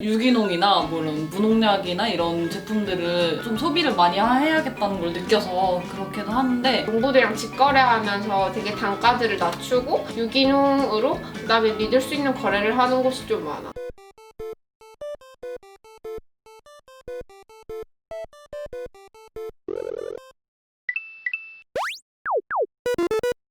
유기농이나 뭐 이런 무농약이나 이런 제품들을 좀 소비를 많이 해야겠다는 걸 느껴서 그렇게도 하는데 농부들이랑 직거래하면서 되게 단가들을 낮추고 유기농으로 그다음에 믿을 수 있는 거래를 하는 곳이 좀 많아.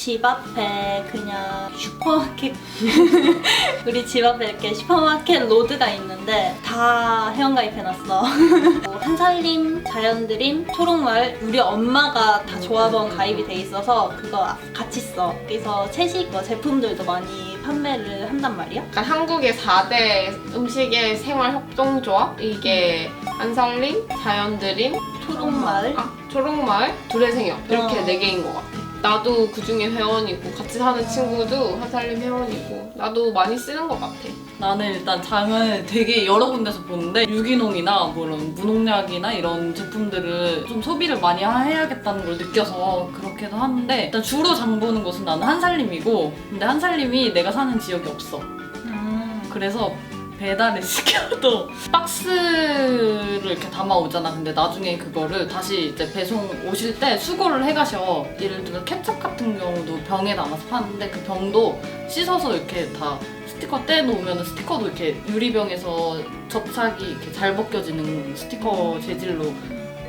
집 앞에 그냥 슈퍼마켓. 우리 집 앞에 이렇게 슈퍼마켓 로드가 있는데 다 회원가입해놨어. 뭐 한살림, 자연드림, 초록마을 우리 엄마가 다 조합원 가입이 돼 있어서 그거 같이 써. 그래서 채식 뭐 제품들도 많이 판매를 한단 말이야. 약간 한국의 4대 음식의 생활 협동조합? 이게 한살림, 자연드림, 초록마을? 아, 초록마을, 두레생협. 이렇게 어. 네 개인 것 같아. 나도 그 중에 회원이고 같이 사는 친구도 한살림 회원이고 나도 많이 쓰는 것 같아. 나는 일단 장을 되게 여러 군데서 보는데 유기농이나 뭐 이런 무농약이나 이런 제품들을 좀 소비를 많이 해야겠다는 걸 느껴서 그렇게도 하는데 일단 주로 장 보는 곳은 나는 한살림이고 근데 한살림이 내가 사는 지역이 없어 음. 그래서 배달을 시켜도 박스를 이렇게 담아 오잖아. 근데 나중에 그거를 다시 이제 배송 오실 때 수거를 해가셔. 예를 들어 케첩 같은 경우도 병에 담아서 파는데 그 병도 씻어서 이렇게 다 스티커 떼놓으면 스티커도 이렇게 유리병에서 접착이 이렇게 잘 벗겨지는 스티커 재질로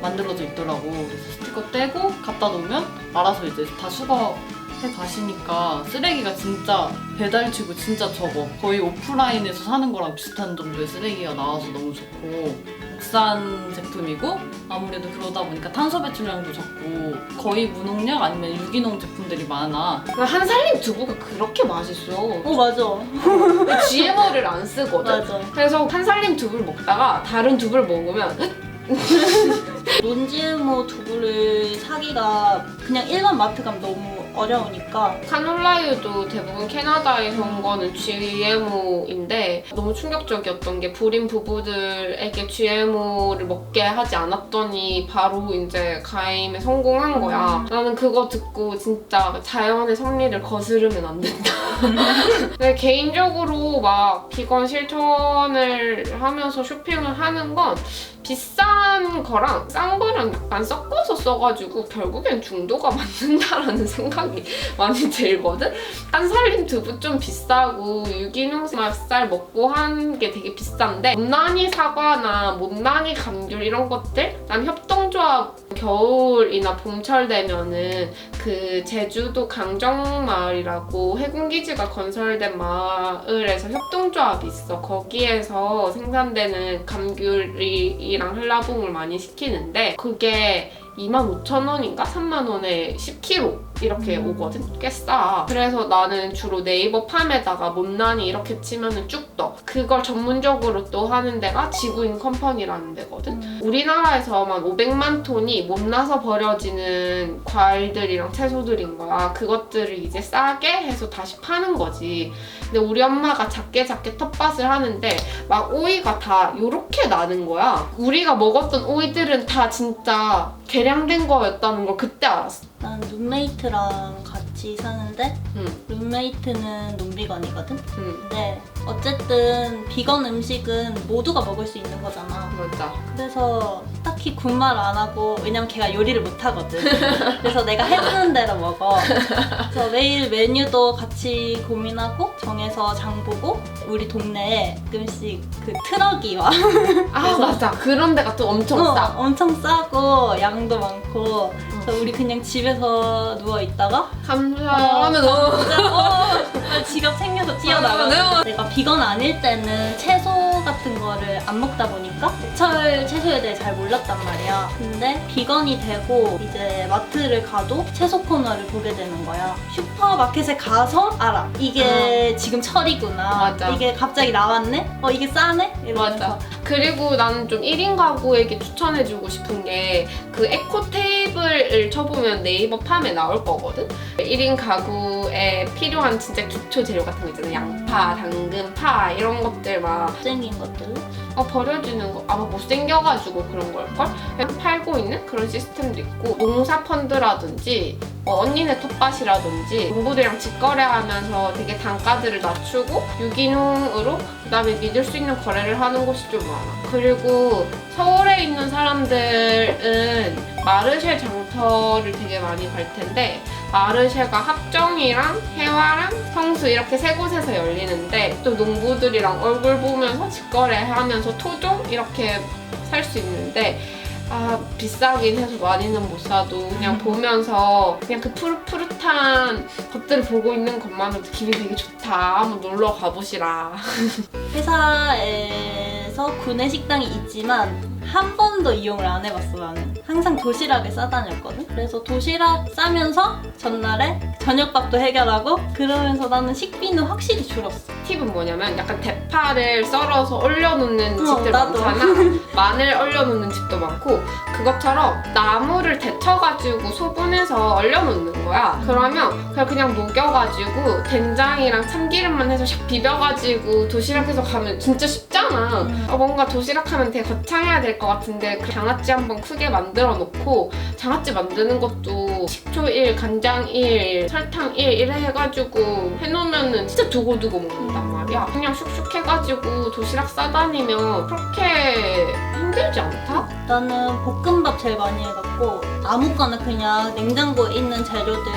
만들어져 있더라고. 그래서 스티커 떼고 갖다 놓으면 알아서 이제 다 수거 해 가시니까 쓰레기가 진짜 배달치고 진짜 적어. 거의 오프라인에서 사는 거랑 비슷한 정도의 쓰레기가 나와서 너무 좋고 국산 제품이고 아무래도 그러다 보니까 탄소 배출량도 적고 거의 무농약 아니면 유기농 제품들이 많아. 나 한살림 두부가 그렇게 맛있어. 어 맞아 GMO를 안 쓰거든. 맞아 그래서 한 살림 두부를 먹다가 다른 두부를 먹으면 논지모 두부를 사기가 그냥 일반 마트 가면 너무 어려우니까 카놀라유도 대부분 캐나다에서 온 거는 GMO인데 너무 충격적이었던 게 불임 부부들에게 GMO를 먹게 하지 않았더니 바로 이제 가임에 성공한 거야. 나는 그거 듣고 진짜 자연의 섭리를 거스르면 안 된다. 근데 개인적으로 막 비건 실천을 하면서 쇼핑을 하는 건 비싼 거랑 싼 거랑 약간 섞어서 써가지고 결국엔 중도가 맞는다라는 생각이 많이 들거든? 한살림 두부 좀 비싸고 유기농 맛살 먹고 하는 게 되게 비싼데 못난이 사과나 못난이 감귤 이런 것들 난 협동조합 겨울이나 봄철 되면은 그 제주도 강정마을이라고 해군기지가 건설된 마을에서 협동조합이 있어 거기에서 생산되는 감귤이랑 한라봉을 많이 시키는데 그게 25,000원인가 3만원에 10kg 이렇게 음. 오거든? 꽤 싸. 그래서 나는 주로 네이버 팜에다가 못난이 이렇게 치면은 쭉 떠. 그걸 전문적으로 또 하는 데가 지구인 컴퍼니라는 데거든? 우리나라에서만 500만 톤이 못 나서 버려지는 과일들이랑 채소들인 거야. 그것들을 이제 싸게 해서 다시 파는 거지. 근데 우리 엄마가 작게 작게 텃밭을 하는데 막 오이가 다 요렇게 나는 거야. 우리가 먹었던 오이들은 다 진짜 개량된 거였다는 걸 그때 알았어. 난 룸메이트랑 같이 사는데 응. 룸메이트는 논비건이거든? 응. 근데 어쨌든 비건 음식은 모두가 먹을 수 있는 거잖아. 맞아. 그래서 딱히 군말 안 하고 왜냐면 걔가 요리를 못 하거든. 그래서 내가 해주는 대로 먹어. 그래서 매일 메뉴도 같이 고민하고 정해서 장 보고 우리 동네에 가끔씩 그 트럭이 와. 아 맞아. 그런 데가 또 엄청 어, 싸. 엄청 싸고 양도 많고. 그래서 우리 그냥 집에서 누워 있다가 감사하면 너무 진짜 어, 지갑 챙겨서 뛰어나가. 내가 비건 아닐 때는 채소 같은 거를 안 먹다 보니까 제철 채소에 대해 잘 몰랐단 말이야. 근데 비건이 되고 이제 마트를 가도 채소 코너를 보게 되는 거야. 슈퍼마켓에 가서 알아. 이게 지금 철이구나. 맞아. 이게 갑자기 나왔네? 어 이게 싸네? 이러면서. 맞아. 그리고 나는 좀 1인 가구에게 추천해주고 싶은 게 그 에코 테이블을 쳐보면 네이버 팜에 나올 거거든? 1인 가구에 필요한 진짜 기초 재료 같은 거 있잖아. 양 파, 대파, 당근, 파 이런 것들 막 생긴 것들. 어, 버려지는 거 아마 못생겨가지고 그런 걸걸? 그냥 팔고 있는 그런 시스템도 있고 농사 펀드라든지 뭐 언니네 텃밭이라든지 농부들이랑 직거래하면서 되게 단가들을 낮추고 유기농으로 그다음에 믿을 수 있는 거래를 하는 곳이 좀 많아. 그리고 서울에 있는 사람들은 마르쉐 장터를 되게 많이 갈 텐데 마르쉐가 합정이랑 해화랑 성수 이렇게 세 곳에서 열리는데 또 농부들이랑 얼굴 보면서 직거래하면서 토종 이렇게 살 수 있는데 아 비싸긴 해서 많이는 못 사도 그냥 보면서 그냥 그 푸릇푸릇한 것들을 보고 있는 것만으로도 기분이 되게 좋다. 한번 놀러 가보시라. 회사에서 구내 식당이 있지만 한 번도 이용을 안 해봤어 나는 항상 도시락을 싸다녔거든. 그래서 도시락 싸면서 전날에 저녁밥도 해결하고 그러면서 나는 식비는 확실히 줄었어 팁은 뭐냐면 약간 대파를 썰어서 얼려놓는 어, 집들 나도. 많잖아. 마늘 얼려놓는 집도 많고 그것처럼 나무를 데쳐가지고 소분해서 얼려놓는 거야. 그러면 그냥 그냥 녹여가지고 된장이랑 참기름만 해서 샥 비벼가지고 도시락해서 가면 진짜 쉽잖아. 음. 어, 뭔가 도시락 하면 되게 거창해야 될 것 같은데 그 장아찌 한번 크게 만들어 놓고 장아찌 만드는 것도 식초 1, 간장 1, 설탕 1 이래 해가지고 해놓으면은 진짜 두고두고 먹는단 말이 야. 그냥 슉슉 해가지고 도시락 싸다니면 그렇게 힘들지 않다? 나는 볶음밥 제일 많이 해갖고 아무거나 그냥 냉장고에 있는 재료들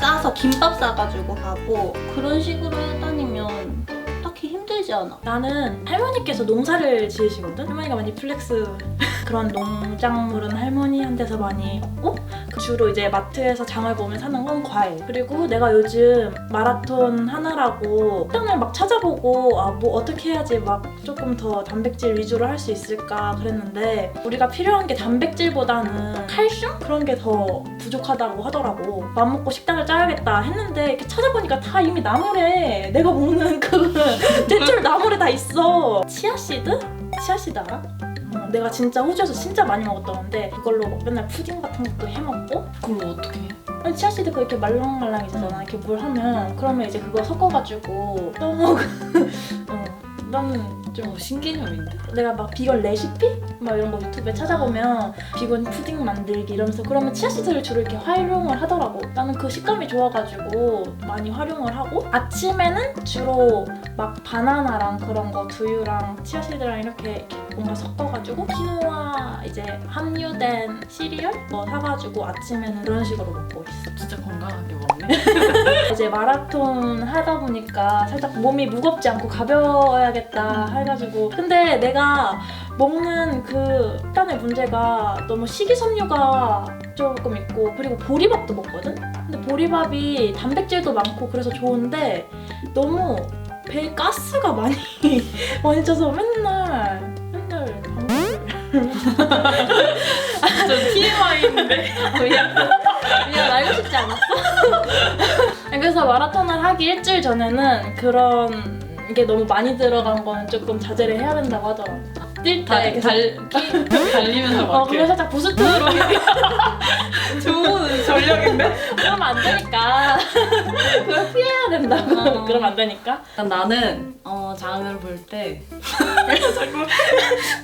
싸서 김밥 싸가지고 가고 그런 식으로 해다니면 딱히 힘들지 않아 나는 할머니께서 농사를 지으시거든? 할머니가 많이 플렉스 그런 농작물은 할머니한테서 많이 얻고 그 주로 이제 마트에서 장을 보면 사는 건 과일 그리고 내가 요즘 마라톤 하느라고 식단을 막 찾아보고 아 뭐 어떻게 해야지 막 조금 더 단백질 위주로 할 수 있을까 그랬는데 우리가 필요한 게 단백질보다는 칼슘? 그런 게 더 부족하다고 하더라고 맘 먹고 식단을 짜야겠다 했는데 이렇게 찾아보니까 다 이미 나물에 내가 먹는 그 대출 나물에 다 있어. 치아씨드? 치아씨드 알아? 어, 내가 진짜 호주에서 진짜 많이 먹었던 건데 그걸로 막 맨날 푸딩 같은 것도 해 먹고 그걸 어떻게 해? 아니, 치아씨드 그 이렇게 말랑말랑해지잖아 이렇게 물 하면 그러면 이제 그거 섞어가지고 떠먹어 어, 나는 좀 어, 신개념인데? 내가 막 비건 레시피? 막 이런 거 유튜브에 찾아보면 비건 푸딩 만들기 이러면서 그러면 치아씨드를 주로 이렇게 활용을 하더라고 나는 그 식감이 좋아가지고 많이 활용을 하고 아침에는 주로 막 바나나랑 그런 거 두유랑 치아씨드랑 이렇게, 이렇게 뭔가 섞어가지고 키노아 이제 함유된 시리얼 뭐 사가지고 아침에는 그런 식으로 먹고 있어 진짜 건강하게 먹네. 이제 마라톤 하다 보니까 살짝 몸이 무겁지 않고 가벼워야겠다 해가지고 근데 내가 먹는 그 식단의 문제가 너무 식이섬유가 조금 있고 그리고 보리밥도 먹거든? 근데 보리밥이 단백질도 많고 그래서 좋은데 너무 배에 가스가 많이 많이 쪄서 맨날 진짜 TMI인데? 그냥 그냥 알고 싶지 않았어. 그래서 마라톤을 하기 일주일 전에는 그런 게 너무 많이 들어간 건 조금 자제를 해야 된다고 하더라고. 뛸 달, 때. 달, 키, 달리면서 막 어, 그래. 살짝 부스트로 좋은 전략인데? 그러면 안 되니까. 그걸 피해야 된다고. 어. 그러면 안 되니까. 일단 나는 어, 장을 볼때 자꾸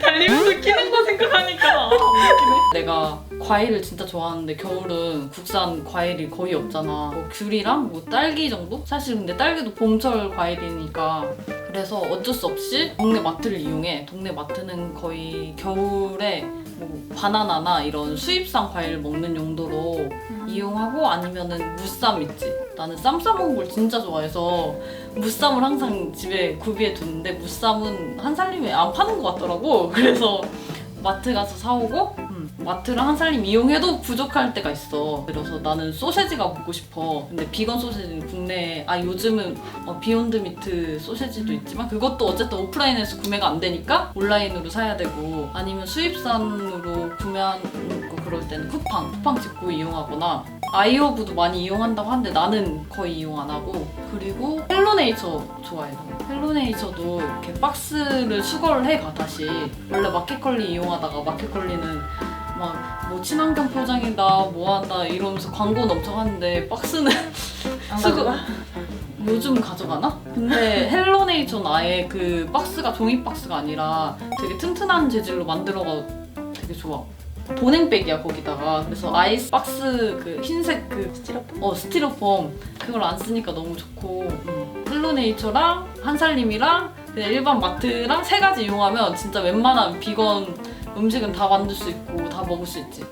달리면서 키는 거 생각하니까 아. 내가 과일을 진짜 좋아하는데 겨울은 국산 과일이 거의 없잖아. 뭐 귤이랑 뭐 딸기 정도? 사실 근데 딸기도 봄철 과일이니까 그래서 어쩔 수 없이 동네 마트를 이용해. 동네 마트는 거의 겨울에 뭐 바나나나 이런 수입산 과일 먹는 용도로 이용하고 아니면은 무쌈 있지. 나는 쌈 싸먹는 걸 진짜 좋아해서 무쌈을 항상 집에 구비해 두는데 무쌈은 한 살림에 안 파는 것 같더라고. 그래서 마트 가서 사오고 음, 마트를 한 살림 이용해도 부족할 때가 있어. 그래서 나는 소세지가 먹고 싶어. 근데 비건 소세지는 국내 아 요즘은 어, 비욘드 미트 소세지도 있지만 그것도 어쨌든 오프라인에서 구매가 안 되니까 온라인으로 사야 되고 아니면 수입산으로 구매하는 거 그럴 때는 쿠팡 쿠팡 직구 이용하거나 아이오브도 많이 이용한다고 하는데 나는 거의 이용 안 하고 그리고 헬로네이처 좋아해 나 헬로네이처도 이렇게 박스를 수거를 해가 다시 원래 마켓컬리 이용하다가 마켓컬리는 막 뭐 친환경 포장이다 뭐한다 이러면서 광고는 엄청 하는데 박스는 가져가? 요즘 가져가나? 근데 헬로네이처는 아예 그 박스가 종이 박스가 아니라 되게 튼튼한 재질로 만들어가 되게 좋아. 보냉백이야 거기다가 그래서 아이스 박스 그 흰색 그 스티로폼? 어 스티로폼 그걸 안 쓰니까 너무 좋고 음. 헬로네이처랑 한살림이랑 그냥 일반 마트랑 세 가지 이용하면 진짜 웬만한 비건 음식은 다 만들 수 있고 다 먹을 수 있지